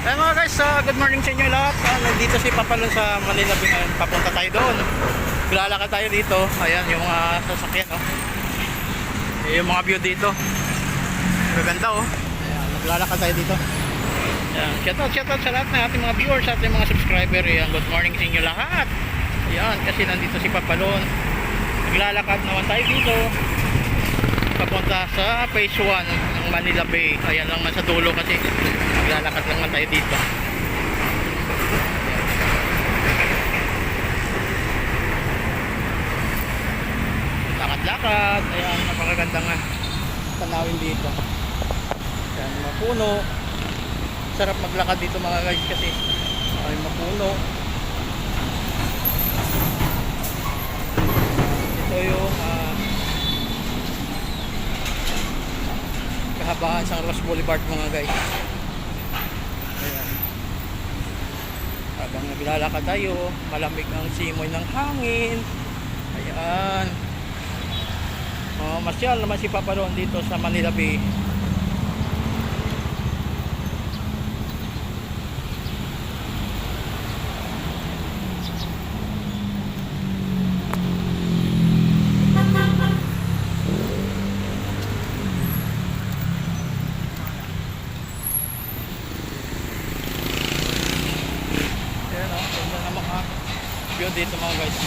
Ay mga guys, ah, good morning sa inyo lahat. Ah, nandito si Papalon sa Manila Bay ngayon. Papunta tayo doon. Lalakad tayo dito. Ayan, yung mga sasakyan. Oh. Yung mga view dito. Maganda oh. Ayan, naglalakad tayo dito. Ayan, shoutout, shoutout sa lahat ng ating mga viewers, sa ating mga subscriber. Ayan, good morning sa inyo lahat. Ayan, kasi nandito si Papalon. Naglalakad naman tayo dito. Papunta sa phase 1 ng Manila Bay. Ayan lang nasa dulo kasi maglalakad lang tayo dito. Lakad-lakad. Ayan, napakaganda nga tanawin dito. Ayan, mapuno. Sarap maglakad dito mga guys kasi ay mapuno. Ito yung ah, kahabaan sa Ross Boulevard mga guys. Ayan. Habang naglalakad tayo, malamig ang simoy ng hangin. Ayan. Oh, masyal naman si Papa Ron dito sa Manila Bay. Ayan o, ganda na mga view dito mga guys.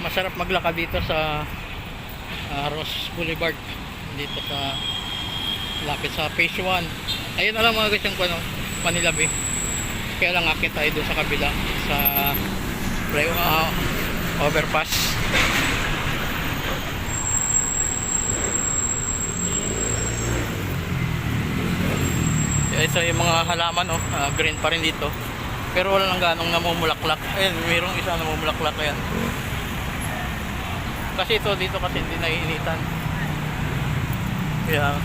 Masarap maglakad dito sa ah, Ross Boulevard. Dito sa lapit sa Phase 1 ayun na lang mga guys yung ano, Manila Bay. Kaya lang akit tayo doon sa kabila sa ah, overpass Kaya ito yung mga halaman oh, ah, green pa rin dito. Pero wala lang ganong namumulaklak. Ayun, mayroong isa namumulaklak ayan. Kasi ito dito kasi hindi naiinitan. Kaya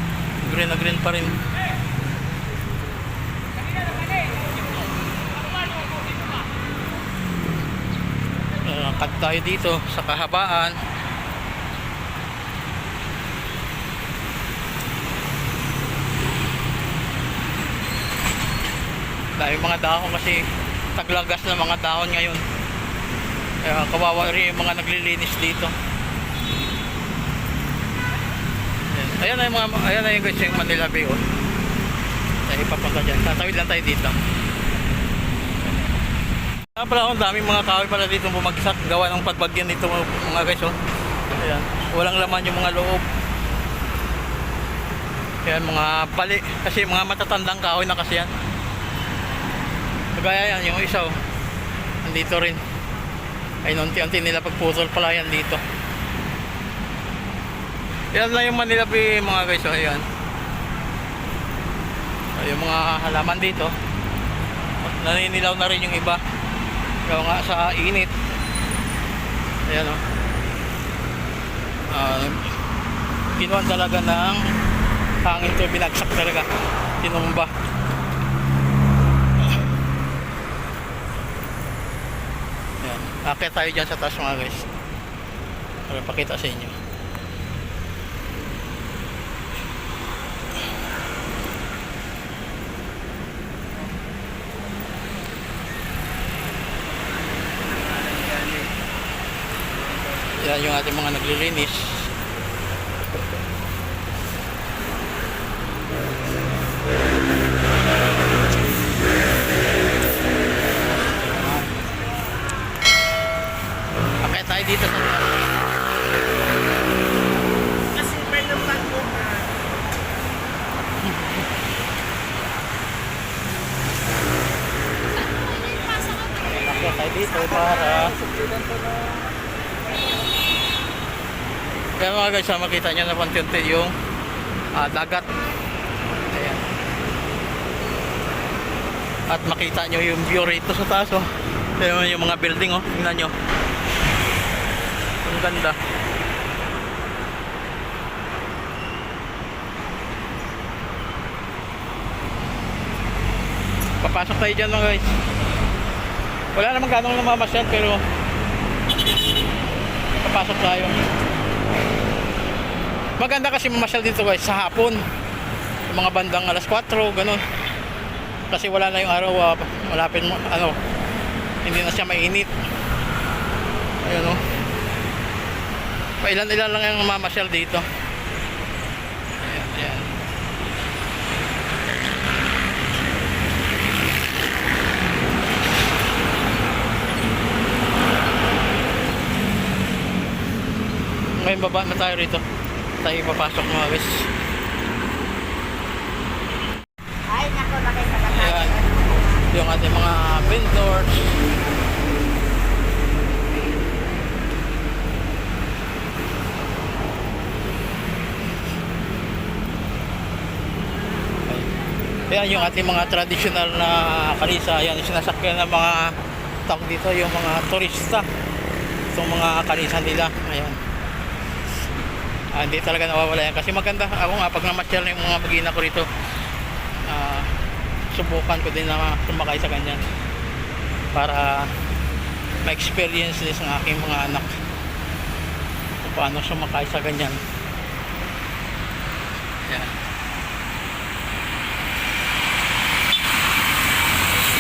green na green pa rin. Uh, cut tayo dito sa kahabaan. Dahil mga dahon kasi taglagas na mga dahon ngayon. Kaya kawawa rin yung mga naglilinis dito. Ayan, ayan na yung mga ayan na yung guys yung Manila Bay oh. tayo papunta dyan. Tatawid lang tayo dito. Kaya pala ang daming mga kahoy pala dito bumagsak. Gawa ng pagbagyan dito mga guys oh. ayan, walang laman yung mga loob. Ayan, mga pali kasi mga matatandang kahoy na kasi yan Kagaya yan, yung isa oh. Nandito rin. Ay, unti-unti nila pagputol pala yan dito. Yan lang yung Manila Bay mga guys. Oh, ayan. Ay, yung mga halaman dito. Naninilaw na rin yung iba. Gawa nga sa init. Ayan oh. Uh, kinuhan talaga ng hangin to binagsak talaga. Tinumba. Yan. Akit tayo dyan sa taas mga guys. Para pakita sa inyo. Yan yung ating mga naglilinis. Akit tayo dito sa. Kasi may naman mo na. Akit tayo dito para Kaya mga guys, makita nyo na panti-unti yung ah, dagat. Ayan. At makita nyo yung view rito sa taas. Oh. Mo yung mga building. Oh. Tingnan nyo. Ang ganda. Papasok tayo dyan mga guys. Wala namang ganong namamasyal pero papasok tayo. Maganda kasi mamasyal dito guys sa hapon. Mga bandang alas 4, ganun. Kasi wala na yung araw, ah, malapit mo, ano, hindi na siya mainit. Ayun oh. Pailan-ilan lang yung mamasyal dito. Ayan, ayan. Ngayon baba na tayo rito. Tayo papasok mga guys. Ay, nako, nakita ka. Yung ating mga vendors. Ayan yung ating mga traditional na kalisa. Ayan yung sinasakyan ng mga tawag dito, yung mga turista. Itong mga kalisa nila. Ayan. Ah, hindi talaga nawawala yan. Kasi maganda. Ako nga, pag namasyal na yung mga magina ko rito, ah, subukan ko din na sumakay sa ganyan para ma-experience din ng aking mga anak kung paano sumakay sa ganyan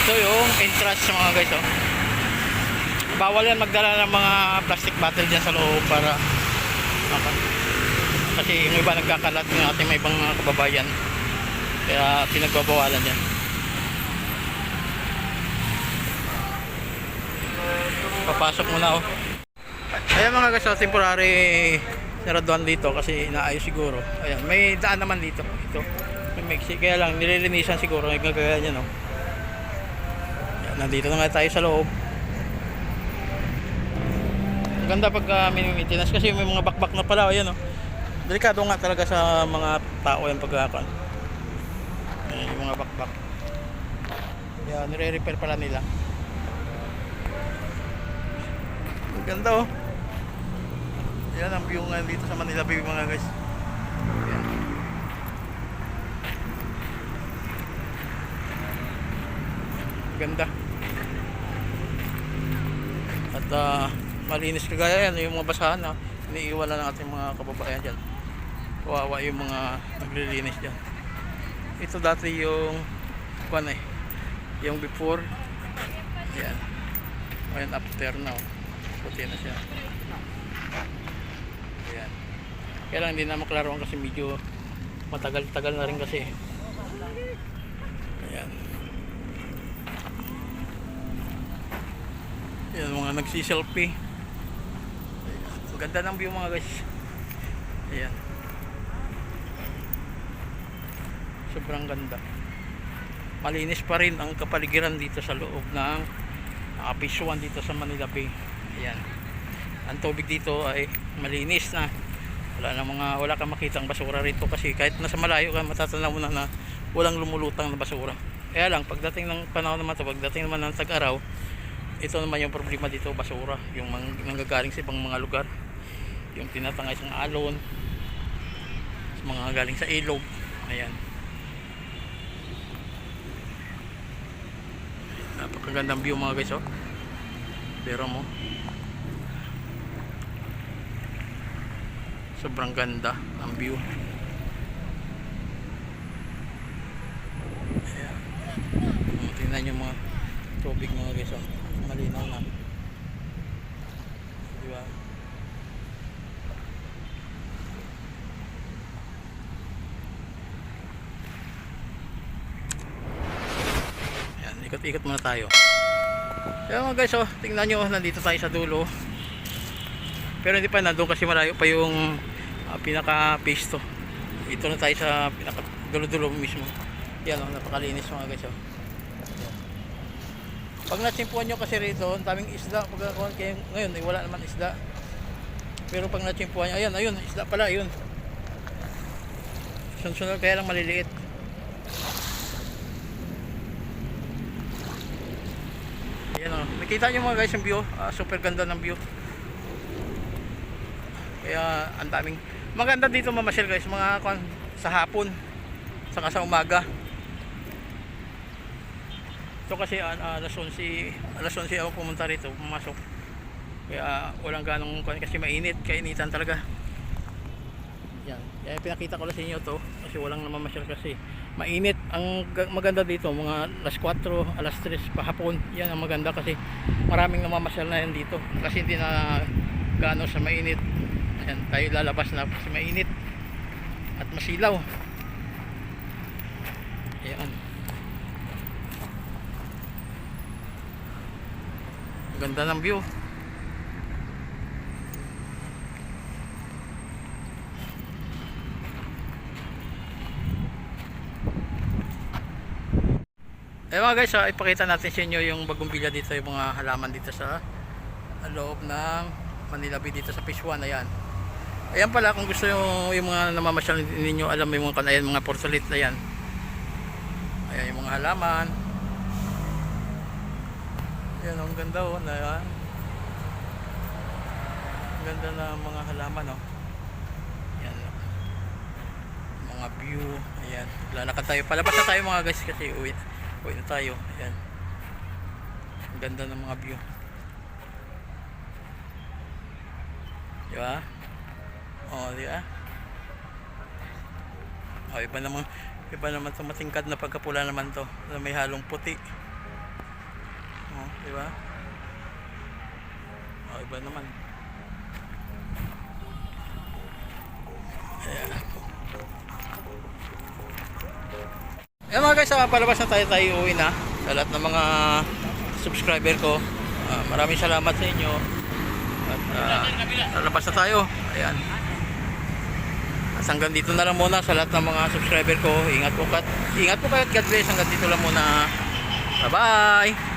ito yung entrance mga guys oh. bawal yan magdala ng mga plastic bottle dyan sa loob para maka, kasi yung iba nagkakalat yung ating may ibang kababayan kaya pinagbabawalan yan. Papasok muna ako. Ayan mga guys, so temporary naraduan dito kasi inaayos siguro. Ayan, may daan naman dito. Ito. May mixi. Kaya lang, nililinisan siguro. May gagaya niya, no? Nandito na nga tayo sa loob. Ganda pag uh, maintenance kasi may mga bakbak na pala. Ayan, no? Delikado nga talaga sa mga tao yung pagkakon. Ayan, yung mga bakbak. Yan, nire-repair pala nila. Ang ganda oh. Yan ang view ngayon dito sa Manila Bay mga guys. Yan. Ganda. At ah, malinis kagaya yan yung mga basahan na iniiwan na ng ating mga kababayan dyan. Kawawa yung mga naglilinis dyan. Ito dati yung kwan eh. Yung before. Yan. Ngayon after now. Puti na siya. Yan. Kaya lang hindi na maklaroan kasi medyo matagal-tagal na rin kasi. Ayan. Nagsiselfie. Ang ganda ng view mga guys. Ayan. Sobrang ganda. Malinis pa rin ang kapaligiran dito sa loob ng uh, Phase 1 dito sa Manila Bay. Ayan. Ang tubig dito ay malinis na. Wala na mga wala kang makitang basura rito kasi kahit nasa malayo ka matatanaw mo na na walang lumulutang na basura. Kaya lang pagdating ng panahon naman to, pagdating naman ng tag-araw, ito naman yung problema dito, basura, yung nanggagaling sa ibang mga lugar. Yung tinatangay sa alon, mga galing sa ilog. Ayan. napakagandang view mga guys oh pero mo sobrang ganda ang view Ayan. Tingnan nyo mga tubig mga guys oh malinaw na di ba Ayan, ikot-ikot muna tayo. Kaya mga guys, oh, tingnan nyo, nandito tayo sa dulo. Pero hindi pa, nandun kasi malayo pa yung uh, pinaka-paste to. Ito na tayo sa pinaka-dulo-dulo mismo. Yan, oh, napakalinis mga guys. Oh. Pag natsimpuan nyo kasi rito, ang daming isda. Pag kayo, ngayon, eh, wala naman isda. Pero pag natsimpuan nyo, ayan, ayun, isda pala, ayun. Sunod-sunod, kaya lang maliliit. Ayan o. Nakita nyo mga guys yung view. Ah, super ganda ng view. Kaya ang daming maganda dito mamasyal guys mga kwan sa hapon saka sa umaga. Ito kasi uh, alas 11 alas 11 ako pumunta rito pumasok. Kaya walang ganong kasi mainit kainitan talaga. Yan. Kaya pinakita ko lang sa inyo to kasi walang namamasyal kasi mainit. Ang ga- maganda dito mga alas 4, alas 3 pahapon. Yan ang maganda kasi maraming namamasyal na yan dito kasi hindi na gaano sa mainit. Ayan, tayo lalabas na kasi mainit at masilaw. Ayan. Ganda ng view. Eh mga guys, ah, ipakita natin sa inyo yung bagong villa dito, yung mga halaman dito sa loob ng Manila Bay dito sa 1, ayan. Ayan pala, kung gusto nyo yung mga namamasyal ninyo, alam mo yung mga, ayan, mga porsalit, ayan. Ayan yung mga halaman. Ayan, ang ganda oh, na yan. Ang ganda na mga halaman oh. Ayan. Mga view, ayan. Lalakad tayo, palabas na tayo mga guys kasi uwi, uwi na tayo, ayan. Ang ganda ng mga view. Di ba? Oh, di ba? Oh, iba naman, iba naman to matingkad na pagkapula naman to. May halong puti. Di ba? Oh, iba naman. Ayan. Ayan mga guys, ah, palabas na tayo tayo uwi na sa lahat ng mga subscriber ko. Ah, maraming salamat sa inyo. At uh, lalabas na tayo. Ayan. At hanggang dito na lang muna sa lahat ng mga subscriber ko. Ingat po kat. Ingat po kayo at God bless. Hanggang dito lang muna. Bye-bye.